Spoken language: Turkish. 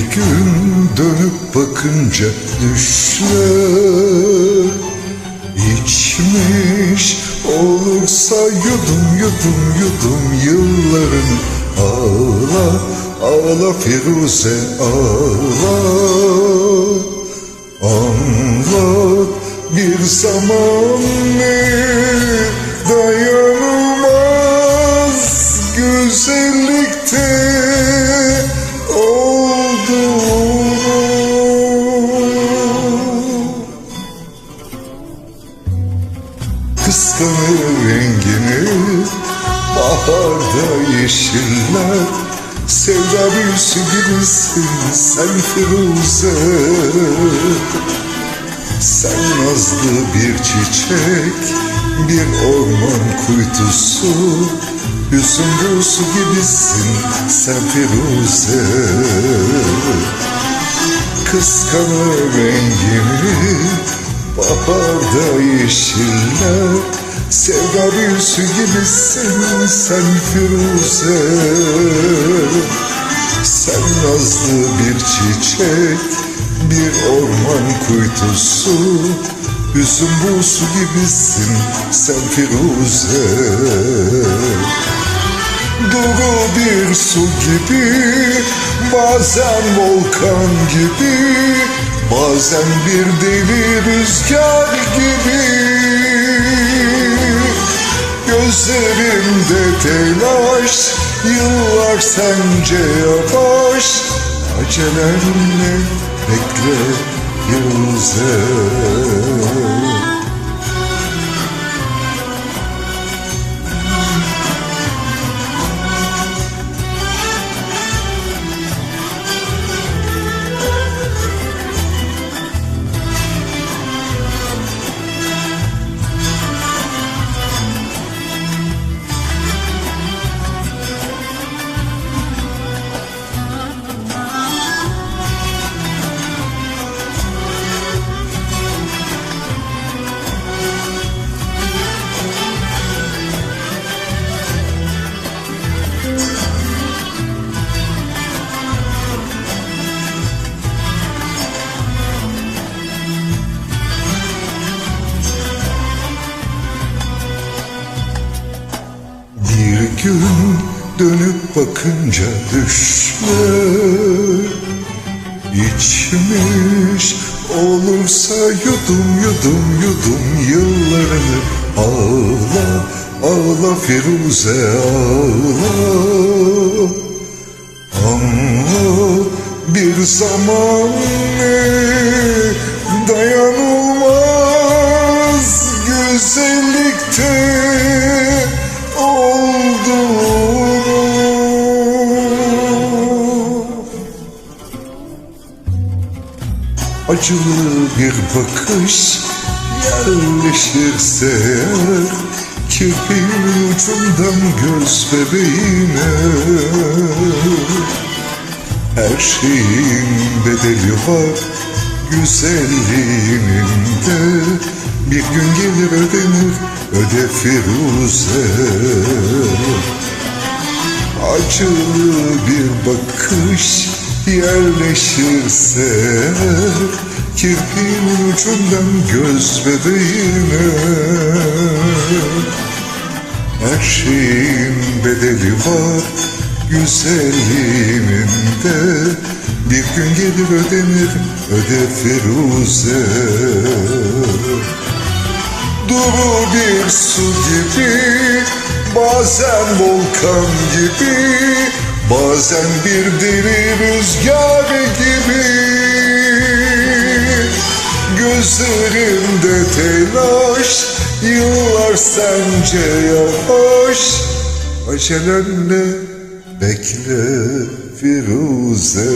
Bir gün dönüp bakınca düşler içmiş olursa yudum yudum yudum yılların ağla ağla Firuze ağla. Anlat bir zaman ne Kıskanır rengini Baharda yeşiller. Sevda büyüsü gibisin sen Firuze. Sen nazlı bir çiçek Bir orman kuytusu. Hüsn buğusu gibisin sen Firuze. Kıskanır rengini Baharda yeşiller Sevda büyüsü gibisin sen Firuze. Sen nazlı bir çiçek Bir orman kuytusu. Hüsn buğusu gibisin sen Firuze. Duru bir su gibi Bazen volkan gibi Bazen bir deli rüzgar gibi Gözlerimde telaş Yıllar sence yavaş. Acelenle bekle Firuze gün dönüp bakınca düşler. İçmiş olursa yudum yudum yudum yıllarını ağla ağla Firuze ağla. Anla bir zaman ne? Dayanılmaz Acılı bir bakış yerleşirse eğer Kirpiğin ucundan göz bebeğine. Her şeyin bedeli var güzelliğinin de Bir gün gelir ödenir öde Firuze Acılı bir bakış yerleşirse Kirpiğin ucundan göz bebeğine. Her şeyin bedeli var güzelliğinin de. Bir gün gelir ödenir öde Firuze. Duru bir su gibi Bazen volkan gibi Bazen bir deli rüzgar gibi Gözlerimde telaş Yıllar sence yavaş. Acelenle bekle Firuze